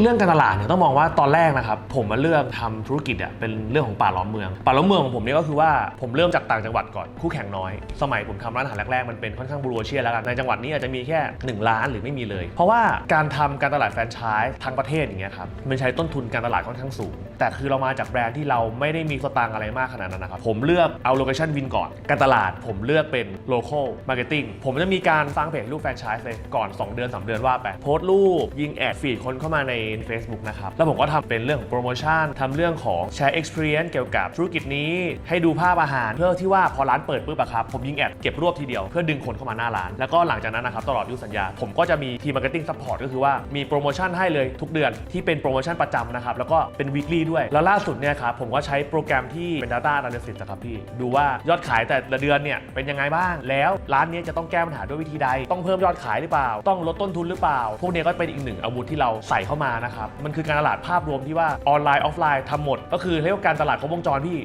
เรื่องการตลาดเนี่ยต้องมองว่าตอนแรกนะครับผมมาเลือกทำธุรกิจอะเป็นเรื่องของป่าล้อมเมือง ป่าล้อมเมืองของผมเนี่ยก็คือว่าผมเริ่มจากต่างจังหวัดก่อนคู่แข่งน้อย สมัยผมทำร้านอาหารแรกๆมันเป็นค่อนข้างบรูเชียแล้วกันในจังหวัดนี้อาจจะมีแค่ 1 ล้านหรือไม่มีเลย เพราะว่าการทำการตลาดแฟรนไชส์ทั้งประเทศอย่างเงี้ยครับมันใช้ต้นทุนการตลาดค่อนข้างสูง แต่คือเรามาจากแบรนด์ที่เราไม่ได้มีสตางค์อะไรมากขนาดนั้นนะครับผมเลือกเอาโลเคชั่นวินก่อนการตลาดผมเลือกเป็น local marketing ผมจะมีการสร้างเพจรูปแฟรนไชส์เลยก่อน 2 เดือน 3 เดือนว่าไปโพสต์รูปยิงแอดฟีดคนเข้ามาใน Facebook นะครับ แล้วผมก็ทำเป็นเรื่องของโปรโมชั่นทำเรื่องของแชร์ experience เกี่ยวกับธุรกิจนี้ให้ดูภาพอาหาร เพื่อที่ว่าพอร้านเปิดปุ๊บอะครับผมยิงแอดเก็บรวบทีเดียวเพื่อดึงคนเข้ามาหน้าร้าน แล้วก็หลังจากนั้นนะครับตลอดอายุสัญญา ผมก็จะมีทีมมาร์เก็ตติ้งซัพพอร์ตก็คือว่ามีโปรโมชั่นให้เลยทุกเดือนที่เป็นโปรโมชั่นประจำนะครับแล้วก็เป็น weekly ด้วยแล้วล่าสุดเนี่ยครับผมก็ใช้โปรแกรมที่เป็น data analysis นะครับพี่ดูว่ายอดขายแต่ละเดือนเนี่ยเป็นยังไงบ้าง แล้วร้านนี้จะต้องแก้ปัญหาด้วยวิธีใด ต้องเพิ่มยอดขายหรือเปล่า ต้องลดต้นทุนหรือเปล่า พวกนี้ก็เป็นอีกหนึ่งอาวุธที่เราใส่เข้ามานะครับ มันคือการตลาดภาพรวมที่ว่าออนไลน์ออฟไลน์ทำหมด ก็คือเรียกว่าการตลาดครบวงจรพี่